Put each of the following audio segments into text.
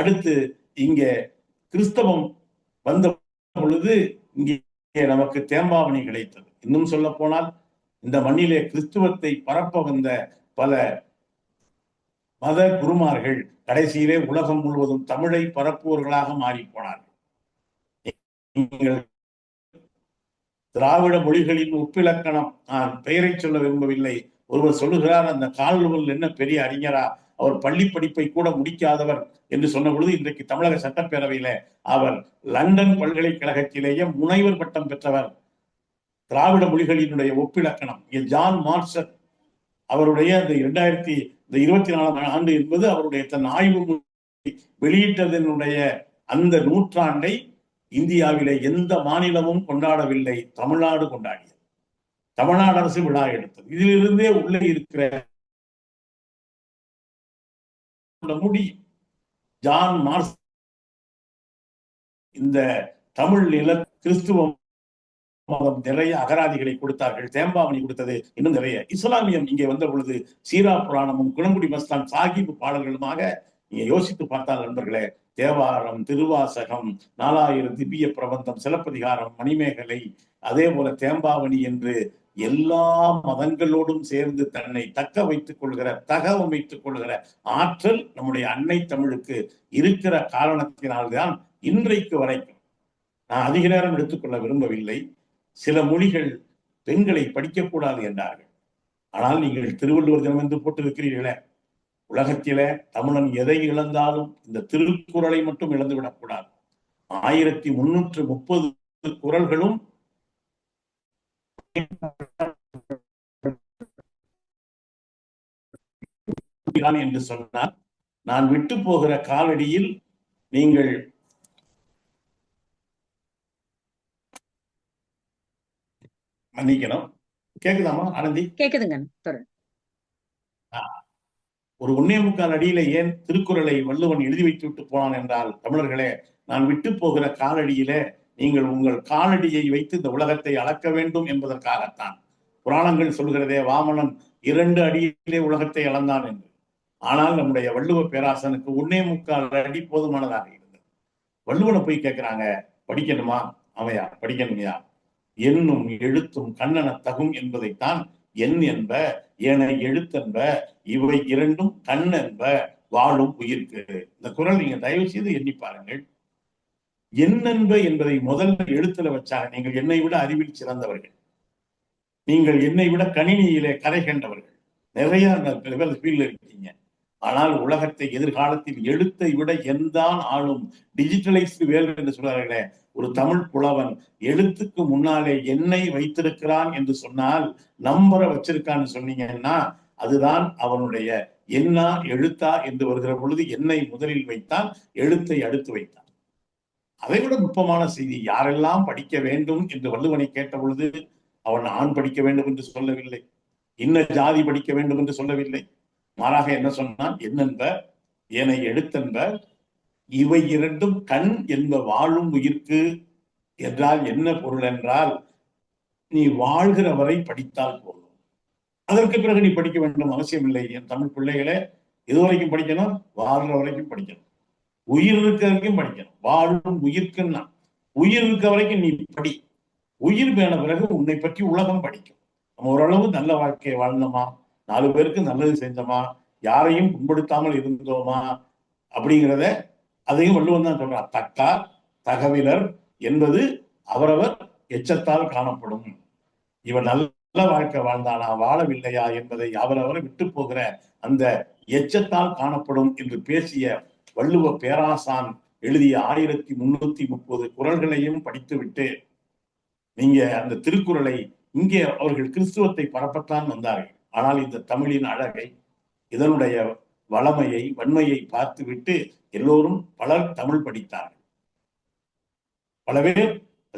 அடுத்து இங்கே கிறிஸ்தவம் வந்த பொழுது இங்கே நமக்கு தேம்பாவணி கிடைத்தது. இன்னும் சொல்ல போனால் இந்த மண்ணிலே கிறிஸ்துவத்தை பரப்ப வந்த பல மத குருமார்கள் கடைசியிலே உலகம் முழுவதும் தமிழை பரப்புவர்களாக மாறி போனார்கள் நீங்கள் திராவிட மொழிகளின் ஒப்பிலக்கணம் நான் பெயரை சொல்ல விரும்பவில்லை. ஒருவர் சொல்லுகிறார் அந்த கால்வல் என்ன பெரிய அறிஞரா அவர் பள்ளி படிப்பை கூட முடிக்காதவர் என்று சொன்ன பொழுது இன்றைக்கு தமிழக சட்டப்பேரவையில அவர் லண்டன் பல்கலைக்கழகத்திலேயே முனைவர் பட்டம் பெற்றவர். திராவிட மொழிகளினுடைய ஒப்பிலக்கணம். ஜான் மார்சர் அவருடைய அந்த இரண்டாயிரத்தி இந்த இருபத்தி நாலாம் ஆண்டு என்பது அவருடைய தன் ஆய்வு வெளியிட்டதனுடைய அந்த நூற்றாண்டை இந்தியாவிலே எந்த மாநிலமும் கொண்டாடவில்லை. தமிழ்நாடு கொண்டாடியது. தமிழ்நாடு அரசு விழா எடுத்தது. இதிலிருந்தே உள்ளே இருக்கிற முடியும் ஜான் மார்ஸ் இந்த தமிழ் நில கிறிஸ்துவம் மதம் நிறைய அகராதிகளை கொடுத்தார்கள். தேம்பாவணி கொடுத்தது இன்னும் நிறைய. இஸ்லாமியம் இங்கே வந்த பொழுது சீரா புராணமும் குணங்குடி மஸ்தான் சாகிப் பாடல்களுமாக நீங்க யோசித்து பார்த்தால் நண்பர்களே தேவாரம் திருவாசகம் நாலாயிரம் திவ்ய பிரபந்தம் சிலப்பதிகாரம் மணிமேகலை அதே போல தேம்பாவணி என்று எல்லா மதங்களோடும் சேர்ந்து தன்னை தக்க வைத்துக் கொள்கிற தகவமைத்துக் கொள்கிற ஆற்றல் நம்முடைய அன்னை தமிழுக்கு இருக்கிற காரணத்தினால்தான் இன்றைக்கு வரைக்கும் நான் அதிக நேரம் எடுத்துக்கொள்ள விரும்பவில்லை. சில மொழிகள் பெண்களை படிக்கக்கூடாது என்றார்கள். ஆனால் நீங்கள் திருவள்ளுவர் தினம் என்று போட்டிருக்கிறீர்களே. உலகத்தில தமிழன் எதை இழந்தாலும் இந்த திருக்குறளை மட்டும் இழந்து விடக்கூடாது ஆயிரத்தி முன்னூற்று முப்பது குரல்களும் என்று சொன்னால் நான் விட்டு போகிற காலடியில் நீங்கள் மன்னிக்கணும். கேக்குதாமா ஆனந்தி? கேக்குதுங்க ஒரு ஒன்னே முக்கால் அடியில ஏன் திருக்குறளை வள்ளுவன் எழுதி வைத்து விட்டு போனான் என்றால் தமிழர்களே நான் விட்டு போகிற காலடியிலே நீங்கள் உங்கள் காலடியை வைத்து இந்த உலகத்தை அளக்க வேண்டும் என்பதற்காகத்தான் புராணங்கள் சொல்கிறதே வாமனன் இரண்டு அடியிலே உலகத்தை அளந்தான் என்று. ஆனால் நம்முடைய வள்ளுவ பேராசனுக்கு ஒன்னே முக்கால் அடி போதுமானதாக இருந்தது. வள்ளுவனை போய் கேட்கிறாங்க படிக்கணுமா? அவையா படிக்கணுமையா? எண்ணும் எழுத்தும் கண்ணன தகும் என்பதைத்தான் எண் என்ப ஏன எழுத்தென்ப இவை இரண்டும் கண் என்ப வாழும் உயிர்க்கு. இந்த குரல் நீங்க தயவு செய்து எண்ணி பாருங்கள். என்னென்ப என்பதை முதல்ல எழுத்துல வச்சாங்க நீங்கள் என்னை விட அறிவில் சிறந்தவர்கள். நீங்கள் என்னை விட கணினியிலே கரை கண்டவர்கள். நிறைய ஃபீல்ட்ல இருக்கீங்க. ஆனால் உலகத்தை எதிர்காலத்தில் எழுத்தை விட எந்தான் ஆளும் டிஜிட்டலைஸ்டு வேல் என்று சொல்றார்களே ஒரு தமிழ் புலவன் எழுத்துக்கு முன்னாலே என்னை வைத்திருக்கிறான் என்று சொன்னால் நம்பரை வச்சிருக்கான்னு சொன்னீங்கன்னா அதுதான் அவனுடைய என்னா எழுத்தா என்று வருகிற பொழுது என்னை முதலில் வைத்தான் எழுத்தை அடுத்து வைத்தான். அதை விட நுட்பமான செய்தி யாரெல்லாம் படிக்க வேண்டும் என்று வள்ளுவனை கேட்ட பொழுது அவன் ஆண் படிக்க வேண்டும் என்று சொல்லவில்லை இன்ன ஜாதி படிக்க வேண்டும் என்று சொல்லவில்லை. மாறாக என்ன சொன்னான்? என்னென்ப? என்னை எடுத்தென்ப இவை இரண்டும் கண் என்ப வாழும் உயிர்க்கு என்றால் என்ன பொருள் என்றால் நீ வாழ்கிற வரை படித்தால் போதும். அதற்கு பிறகு நீ படிக்க வேண்டும் அவசியம் இல்லை. என் தமிழ் பிள்ளைகளே இதுவரைக்கும் படிக்கணும் வாழ்ற வரைக்கும் படிக்கணும். உயிர் இருக்க வரைக்கும் படிக்கணும். வாழும் உயிர்க்குன்னா உயிர் இருக்க வரைக்கும் நீ படி. உயிர் வேண பிறகு உன்னை பற்றி உலகம் படிக்கும். நம்ம ஓரளவு நல்ல வாழ்க்கையை வாழ்ந்தோமா? நாலு பேருக்கு நல்லது செஞ்சோமா? யாரையும் புண்படுத்தாமல் இருந்தோமா? அப்படிங்கிறத அதையும் வள்ளுவன் தான் சொல்றார் தக்கார் தகவிலர் என்பது அவரவர் எச்சத்தால் காணப்படும். இவன் நல்ல வாழ்க்கை வாழ்ந்தானா? வாழவில்லையா என்பதை அவரவரை விட்டு போகிற அந்த எச்சத்தால் காணப்படும் என்று பேசிய வள்ளுவ பேராசான் எழுதிய ஆயிரத்தி முன்னூத்தி முப்பது குரல்களையும் படித்துவிட்டு நீங்க அந்த திருக்குறளை இங்கே அவர்கள் கிறிஸ்துவத்தை பரப்பத்தான் வந்தார்கள். ஆனால் இந்த தமிழின் அழகை இதனுடைய வளமையை வன்மையை பார்த்துவிட்டு எல்லோரும் பலர் தமிழ் படித்தார்கள். பல பேர்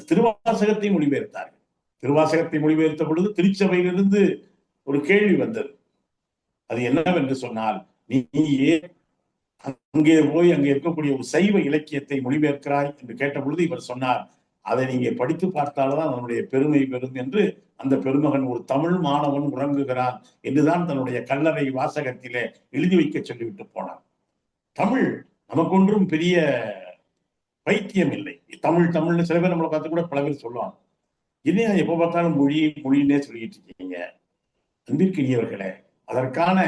திருவாசகத்தை மொழிபெயர்த்தார்கள். திருவாசகத்தை மொழிபெயர்த்த பொழுது திருச்சபையிலிருந்து ஒரு கேள்வி வந்தது. அது என்னவென்று சொன்னால் நீ ஏன் அங்கே போய் அங்கே இருக்கக்கூடிய ஒரு சைவ இலக்கியத்தை மொழிபெயர்க்கிறாய் என்று கேட்ட பொழுது இவர் சொன்னார் அதை நீங்க படித்து பார்த்தால்தான் அதனுடைய பெருமை பெறும் என்று அந்த பெருமகன் ஒரு தமிழ் மாணவன் உறங்குகிறான் என்றுதான் தன்னுடைய கல்லறை வாசகத்திலே எழுதி வைக்க சொல்லிவிட்டு போனார் தமிழ் நமக்கு ஒன்றும் பெரிய பைத்தியம் இல்லை. தமிழ் தமிழ்னு சில பேர் நம்மளை பார்த்து கூட பல பேர் சொல்லுவாங்க. என்ன எப்போ பார்த்தாலும் மொழி மொழின்னே சொல்லிட்டு இருக்கீங்க? அன்பிற்கினியவர்களே அதற்கான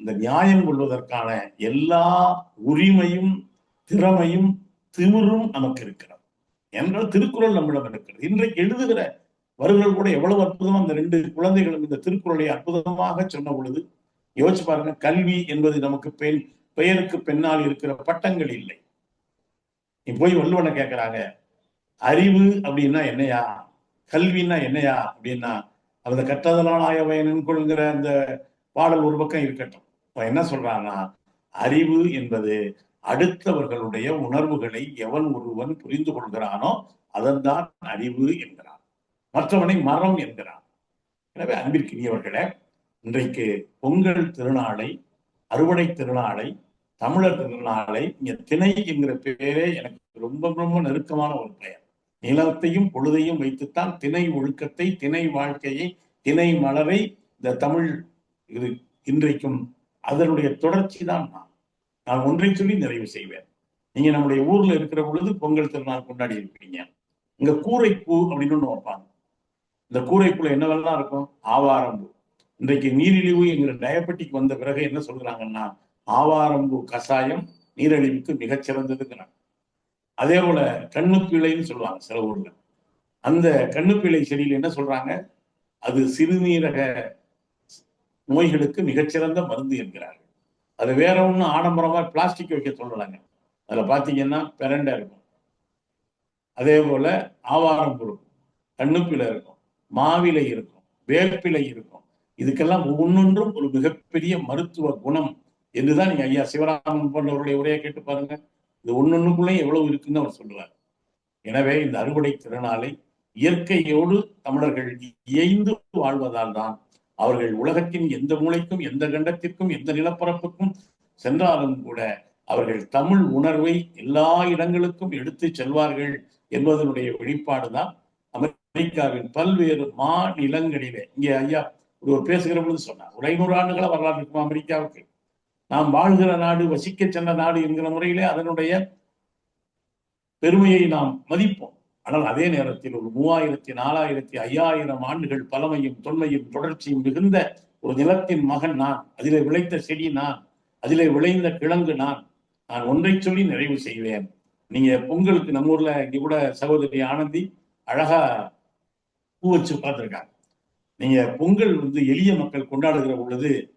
இந்த நியாயம் கொள்வதற்கான எல்லா உரிமையும் திறமையும் திமிரும் நமக்கு இருக்கிறது. என்றால் திருக்குறள் நம்மிடம் இருக்கிறது. இன்றைக்கு எழுதுகிற வருகள் கூட எவ்வளவு அற்புதமா அந்த ரெண்டு குழந்தைகளும் இந்த திருக்குறளை அற்புதமாக சொன்ன பொழுது யோசிச்சு பாருங்க கல்வி என்பது நமக்கு பெண் பெயருக்கு பெண்ணால் இருக்கிற பட்டங்கள் இல்லை. நீ போய் வள்ளுவனை கேட்கிறாங்க அறிவு அப்படின்னா என்னையா? கல்வின்னா என்னையா? அப்படின்னா அந்த கற்றதலால் ஆயவயன் கொள்கிற அந்த பாடல் ஒரு பக்கம் இருக்கட்டும். என்ன சொல்றான்னா அறிவு என்பது அடுத்தவர்களுடைய உணர்வுகளை எவன் ஒருவன் புரிந்து கொள்கிறானோ அதன்தான் அறிவு என்கிறான். மற்றவனை மரம் என்கிறான். எனவே அன்பிற்கினியவர்களே இன்றைக்கு பொங்கல் திருநாளை அறுவடை திருநாளை தமிழர் திருநாளை இங்க திணை என்கிற பேரே எனக்கு ரொம்ப ரொம்ப நெருக்கமான ஒரு பெயர். நிலத்தையும் பொழுதையும் வைத்துத்தான் திணை ஒழுக்கத்தை திணை வாழ்க்கையை திணை மலரை இந்த தமிழ் இது இன்றைக்கும் அதனுடைய தொடர்ச்சி தான் நான். நான் ஒன்றை சொல்லி நிறைவு செய்வேன். நீங்க நம்முடைய ஊர்ல இருக்கிற பொழுது பொங்கல் திருநாள் கொண்டாடி இருப்பீங்க. இங்க கூரைப்பூ அப்படின்னு ஒண்ணு வைப்பாங்க. இந்த கூரைப்பூல என்னவெல்லாம் இருக்கும்? ஆவாரம்பூ. இன்றைக்கு நீரிழிவு என்கிற டயபெட்டிக் வந்த பிறகு என்ன சொல்கிறாங்கன்னா ஆவாரம்பூ கஷாயம் நீரிழிவுக்கு மிகச்சிறந்ததுங்கிறாங்க. அதே போல கண்ணுப்பிழைன்னு சொல்லுவாங்க சில ஊர்ல. அந்த கண்ணுப்பிழை செடியில் என்ன சொல்றாங்க? அது சிறுநீரக நோய்களுக்கு மிகச்சிறந்த மருந்து என்கிறார்கள். அது வேற ஒன்றும் ஆடம்பரமா பிளாஸ்டிக் வைக்க சொல்லலாங்க. அதுல பாத்தீங்கன்னா பிரண்டை இருக்கும். அதே போல ஆவாரம் இருக்கும் கண்ணுப்பிழை இருக்கும் மாவிலை இருக்கும் வேப்பிலை இருக்கும். இதுக்கெல்லாம் ஒவ்வொன்றும் ஒரு மிகப்பெரிய மருத்துவ குணம் என்றுதான் நீங்க ஐயா சிவராமன் போன்றவருடைய உரையை கேட்டு பாருங்க. இது ஒன்னொன்னுக்குள்ளேயும் எவ்வளவு இருக்குன்னு அவர் சொல்லுவார். எனவே இந்த அறுவடை திருநாளை இயற்கையோடு தமிழர்கள் இயைந்து வாழ்வதால் தான் அவர்கள் உலகத்தின் எந்த மூளைக்கும் எந்த கண்டத்திற்கும் எந்த நிலப்பரப்புக்கும் சென்றாலும் கூட அவர்கள் தமிழ் உணர்வை எல்லா இடங்களுக்கும் எடுத்து செல்வார்கள் என்பதனுடைய வெளிப்பாடுதான் அமெரிக்காவின் பல்வேறு மாநிலங்களிலே. இங்கே ஐயா ஒரு பேசுகிற பொழுது சொன்னார் ஒரு ஐநூறு ஆண்டுகளாக வரலாறு இருக்கும் அமெரிக்காவுக்கு? நாம் வாழ்கிற நாடு வசிக்க சென்ற நாடு என்கிற முறையிலே அதனுடைய பெருமையை நாம் மதிப்போம். ஆனால் அதே நேரத்தில் ஒரு மூவாயிரத்தி நாலாயிரத்தி ஐயாயிரம் ஆண்டுகள் பழமையும் தொன்மையும் தொடர்ச்சியும் மிகுந்த ஒரு நிலத்தின் மகன் நான். அதிலே விளைத்த செடி நான். அதிலே விளைந்த கிழங்கு நான். நான் ஒன்றை சொல்லி நிறைவு செய்வேன். நீங்க பொங்கலுக்கு நம்ம ஊர்ல இங்க கூட சகோதரி ஆனந்தி அழகா பூ வச்சு பார்த்துருக்காங்க நீங்க பொங்கல் வந்து எளிய மக்கள் கொண்டாடுகிற பொழுது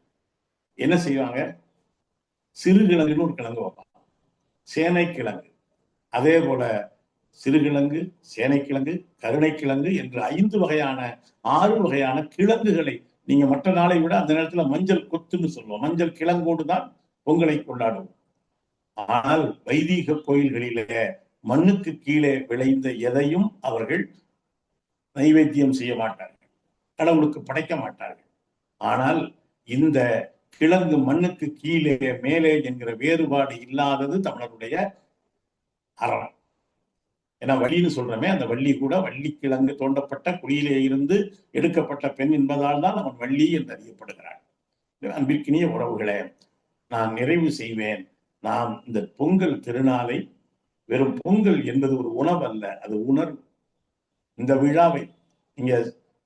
என்ன செய்வாங்க? சிறுகிழங்குன்னு ஒரு கிழங்கு வைப்பாங்க. சேனை கிழங்கு அதே போல சிறுகிழங்கு சேனைக்கிழங்கு கருணைக்கிழங்கு என்று ஐந்து வகையான ஆறு வகையான கிழங்குகளை நீங்க மற்ற நாளை விட அந்த நேரத்துல மஞ்சள் கொத்துன்னு சொல்லுவோம். மஞ்சள் கிழங்கோடு தான் பொங்கலை கொண்டாடுவோம். ஆனால் வைதீக கோயில்களிலே மண்ணுக்கு கீழே விளைந்த எதையும் அவர்கள் நைவேத்தியம் செய்ய மாட்டார்கள். கடவுளுக்கு படைக்க மாட்டார்கள். ஆனால் இந்த கிழங்கு மண்ணுக்கு கீழே மேலே என்கிற வேறுபாடு இல்லாதது தமிழருடைய அறம். ஏன்னா வள்ளின்னு சொல்றமே அந்த வள்ளி கூட வள்ளி கிழங்கு தோண்டப்பட்ட குழியிலே இருந்து எடுக்கப்பட்ட பெண் என்பதால் தான் அவன் வள்ளி என்று அறியப்படுகிறான் அன்பிற்கினிய உறவுகளே நான் நிறைவு செய்வேன். நாம் இந்த பொங்கல் திருநாளை வெறும் பொங்கல் என்பது ஒரு உணவு அல்ல அது உணர்வு. இந்த விழாவை நீங்க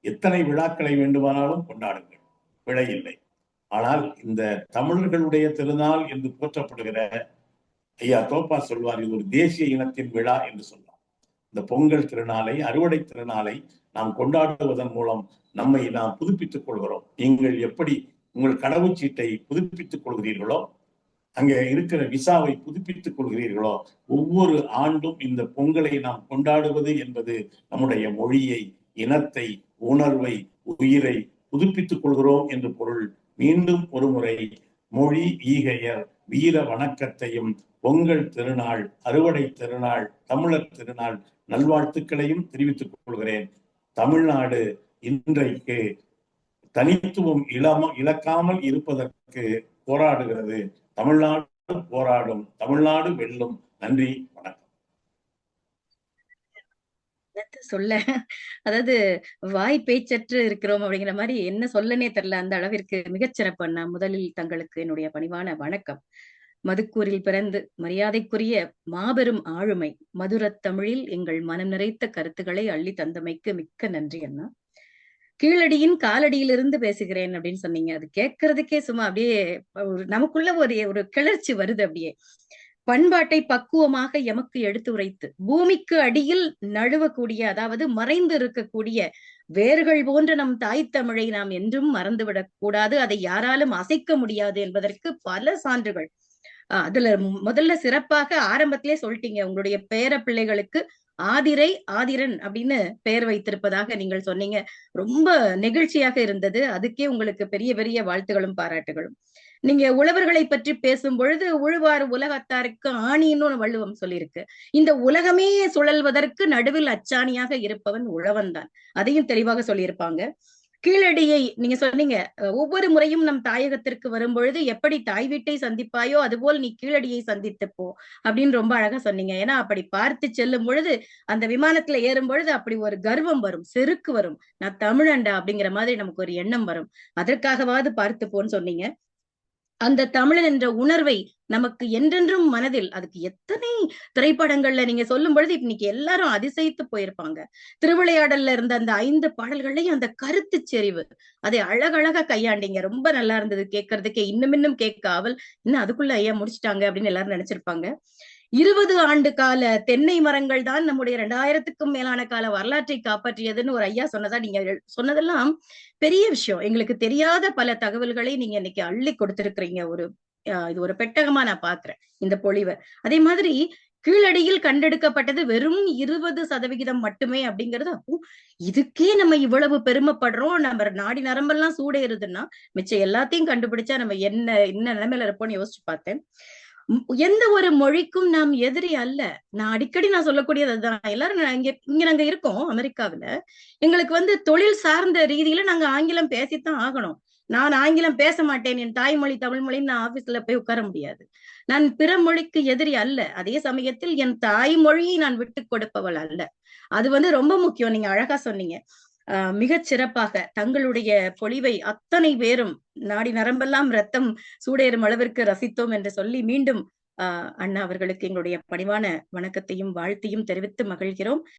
எத்தனை விழாக்களை வேண்டுமானாலும் கொண்டாடுங்கள் பிழை இல்லை. ஆனால் இந்த தமிழர்களுடைய திருநாள் என்று போற்றப்படுகிற ஐயா தோப்பா சொல்வார் இது ஒரு தேசிய இனத்தின் விழா என்று சொல்வார். இந்த பொங்கல் திருநாளை அறுவடை திருநாளை நாம் கொண்டாடுவதன் மூலம் நம்மை நாம் புதுப்பித்துக் கொள்கிறோம். நீங்கள் எப்படி உங்கள் கடவுச்சீட்டை புதுப்பித்துக் கொள்கிறீர்களோ அங்கே இருக்கிற விசாவை புதுப்பித்துக் கொள்கிறீர்களோ ஒவ்வொரு ஆண்டும் இந்த பொங்கலை நாம் கொண்டாடுவது என்பது நம்முடைய மொழியை இனத்தை உணர்வை உயிரை புதுப்பித்துக் கொள்கிறோம் என்று பொருள். மீண்டும் ஒரு முறை மொழி ஈகையர் வீர வணக்கத்தையும் பொங்கல் திருநாள் அறுவடை திருநாள் தமிழர் திருநாள் நல்வாழ்த்துக்களையும் தெரிவித்துக் கொள்கிறேன். தமிழ்நாடு இன்றைக்கு தனித்துவம் இளம இழக்காமல் இருப்பதற்கு போராடுகிறது. தமிழ்நாடு போராடும் தமிழ்நாடு வெல்லும். நன்றி வணக்கம். என்னத்த சொல்ல? அதாவது வாய் பேச்சற்று இருக்கிறோம் அப்படிங்கிற மாதிரி என்ன சொல்லனே தெரியல அந்த அளவிற்கு மிகச்சிறப்பு அண்ணா முதலில் தங்களுக்கு என்னுடைய பணிவான வணக்கம். மதுக்கூரில் பிறந்து மரியாதைக்குரிய மாபெரும் ஆளுமை மதுரத் தமிழில் எங்கள் மனம் நிறைத்த கருத்துக்களை அள்ளி தந்தமைக்கு மிக்க நன்றி அண்ணா. கீழடியின் காலடியிலிருந்து பேசுகிறேன் அப்படின்னு சொன்னீங்க. அது கேட்கறதுக்கே சும்மா அப்படியே ஒரு நமக்குள்ள ஒரு ஒரு கிளர்ச்சி வருது அப்படியே. பண்பாட்டை பக்குவமாக எமக்கு எடுத்து உரைத்து பூமிக்கு அடியில் நழுவக்கூடிய அதாவது மறைந்து இருக்கக்கூடிய வேர்கள் போன்ற நம் தாய் தமிழை நாம் என்றும் மறந்துவிடக் கூடாது. அதை யாராலும் அசைக்க முடியாது என்பதற்கு பல சான்றுகள். அதுல முதல்ல சிறப்பாக ஆரம்பத்திலே சொல்லிட்டீங்க. உங்களுடைய பேர பிள்ளைகளுக்கு ஆதிரை ஆதிரன் அப்படின்னு பெயர் வைத்திருப்பதாக நீங்கள் சொன்னீங்க. ரொம்ப நெகிழ்ச்சியாக இருந்தது. அதுக்கே உங்களுக்கு பெரிய பெரிய வாழ்த்துகளும் பாராட்டுகளும். நீங்க உழவர்களை பற்றி பேசும் பொழுது உழுவார் உலகத்தாருக்கு ஆணின்னு வள்ளுவம் சொல்லியிருக்கு. இந்த உலகமே சுழல்வதற்கு நடுவில் அச்சாணியாக இருப்பவன் உழவன் தான் அதையும் தெளிவாக சொல்லியிருப்பாங்க. கீழடியை நீங்க சொன்னீங்க ஒவ்வொரு முறையும் நம் தாயகத்திற்கு வரும் பொழுது எப்படி தாய் வீட்டை சந்திப்பாயோ அதுபோல் நீ கீழடியை சந்தித்து போ அப்படின்னு ரொம்ப அழகா சொன்னீங்க. ஏன்னா அப்படி பார்த்து செல்லும் பொழுது அந்த விமானத்துல ஏறும் பொழுது அப்படி ஒரு கர்வம் வரும் செருக்கு வரும். நான் தமிழண்டா அப்படிங்கிற மாதிரி நமக்கு ஒரு எண்ணம் வரும். அதற்காகவாது பார்த்துப்போன்னு சொன்னீங்க. அந்த தமிழன் என்ற உணர்வை நமக்கு என்றென்றும் மனதில் அதுக்கு எத்தனை திரைப்படங்கள்ல நீங்க சொல்லும் பொழுது இன்னைக்கு எல்லாரும் அதிசயித்து போயிருப்பாங்க. திருவிளையாடல்ல இருந்த அந்த ஐந்து பாடல்கள்லயும் அந்த கருத்து செறிவு அதை அழகழகா கையாண்டீங்க. ரொம்ப நல்லா இருந்தது கேட்கறதுக்கே. இன்னும் இன்னும் கேட்க. ஆவல் இன்னும் அதுக்குள்ள ஐயா முடிச்சிட்டாங்க அப்படின்னு எல்லாரும் நினைச்சிருப்பாங்க. இருபது ஆண்டு கால தென்னை மரங்கள் தான் நம்முடைய இரண்டாயிரத்துக்கும் மேலான கால வரலாற்றை காப்பாற்றியதுன்னு ஒரு ஐயா சொன்னதா நீங்க சொன்னதெல்லாம் பெரிய விஷயம். எங்களுக்கு தெரியாத பல தகவல்களை நீங்க இன்னைக்கு அள்ளி கொடுத்திருக்கிறீங்க. ஒரு இது ஒரு பெட்டகமா நான் பாக்குறேன் இந்த பொழிவை. அதே மாதிரி கீழடியில் கண்டெடுக்கப்பட்டது வெறும் இருபது சதவிகிதம் மட்டுமே அப்படிங்கிறது அப்போ இதுக்கே நம்ம இவ்வளவு பெருமைப்படுறோம். நம்ம நாடி நரம்பெல்லாம் சூடேறுதுன்னா மிச்சம் எல்லாத்தையும் கண்டுபிடிச்சா நம்ம என்ன என்ன நிலைமையில இருப்போம்னு யோசிச்சு பார்த்தேன். எந்த ஒரு மொழிக்கும் நாம் எதிரி அல்ல. நான் அடிக்கடி நான் சொல்லக்கூடியது அதுதான். எல்லாரும் இங்க இங்க நாங்க இருக்கோம் அமெரிக்காவில. எங்களுக்கு வந்து தொழில் சார்ந்த ரீதியில நாங்க ஆங்கிலம் பேசித்தான் ஆகணும். நான் ஆங்கிலம் பேச மாட்டேன் என் தாய்மொழி தமிழ் மொழின்னு நான் ஆபீஸ்ல போய் உட்கார முடியாது. நான் பிற மொழிக்கு எதிரி அல்ல. அதே சமயத்தில் என் தாய்மொழியை நான் விட்டு கொடுப்பவள் அல்ல. அது வந்து ரொம்ப முக்கியம். நீங்க அழகா சொன்னீங்க. மிகச் சிறப்பாக தங்களுடைய பொழிவை அத்தனை பேரும் நாடி நரம்பெல்லாம் ரத்தம் சூடேறும் அளவிற்கு ரசித்தோம் என்று சொல்லி மீண்டும் அண்ணா அவர்களுக்கு எங்களுடைய பணிவான வணக்கத்தையும் வாழ்த்தையும் தெரிவித்து மகிழ்கிறோம்.